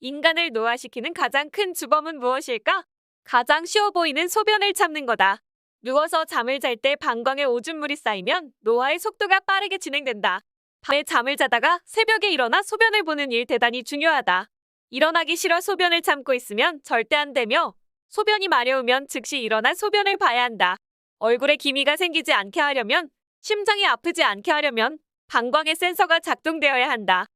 인간을 노화시키는 가장 큰 주범은 무엇일까? 가장 쉬워 보이는 소변을 참는 거다. 누워서 잠을 잘 때 방광에 오줌물이 쌓이면 노화의 속도가 빠르게 진행된다. 밤에 잠을 자다가 새벽에 일어나 소변을 보는 일 대단히 중요하다. 일어나기 싫어 소변을 참고 있으면 절대 안 되며 소변이 마려우면 즉시 일어나 소변을 봐야 한다. 얼굴에 기미가 생기지 않게 하려면 심장이 아프지 않게 하려면 방광의 센서가 작동되어야 한다.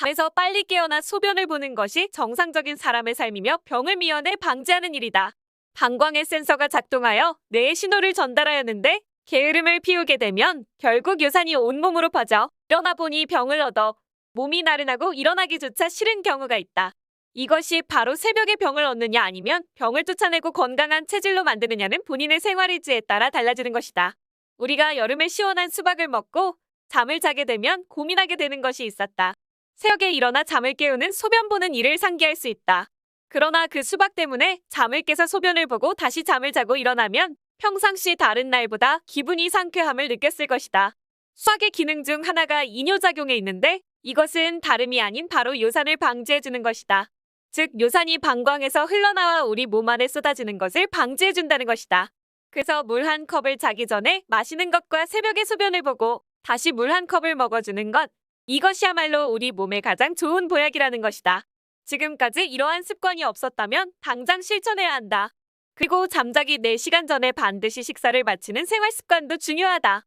잠에서 빨리 깨어나 소변을 보는 것이 정상적인 사람의 삶이며 병을 미연에 방지하는 일이다. 방광의 센서가 작동하여 뇌에 신호를 전달하였는데 게으름을 피우게 되면 결국 유산이 온몸으로 퍼져 일어나 보니 병을 얻어 몸이 나른하고 일어나기조차 싫은 경우가 있다. 이것이 바로 새벽에 병을 얻느냐 아니면 병을 쫓아내고 건강한 체질로 만드느냐는 본인의 생활의지에 따라 달라지는 것이다. 우리가 여름에 시원한 수박을 먹고 잠을 자게 되면 고민하게 되는 것이 있었다. 새벽에 일어나 잠을 깨우는 소변 보는 일을 상기할 수 있다. 그러나 그 수박 때문에 잠을 깨서 소변을 보고 다시 잠을 자고 일어나면 평상시 다른 날보다 기분이 상쾌함을 느꼈을 것이다. 수박의 기능 중 하나가 이뇨작용에 있는데 이것은 다름이 아닌 바로 요산을 방지해주는 것이다. 즉 요산이 방광에서 흘러나와 우리 몸 안에 쏟아지는 것을 방지해준다는 것이다. 그래서 물 한 컵을 자기 전에 마시는 것과 새벽에 소변을 보고 다시 물 한 컵을 먹어주는 것 이것이야말로 우리 몸에 가장 좋은 보약이라는 것이다. 지금까지 이러한 습관이 없었다면 당장 실천해야 한다. 그리고 잠자기 4시간 전에 반드시 식사를 마치는 생활 습관도 중요하다.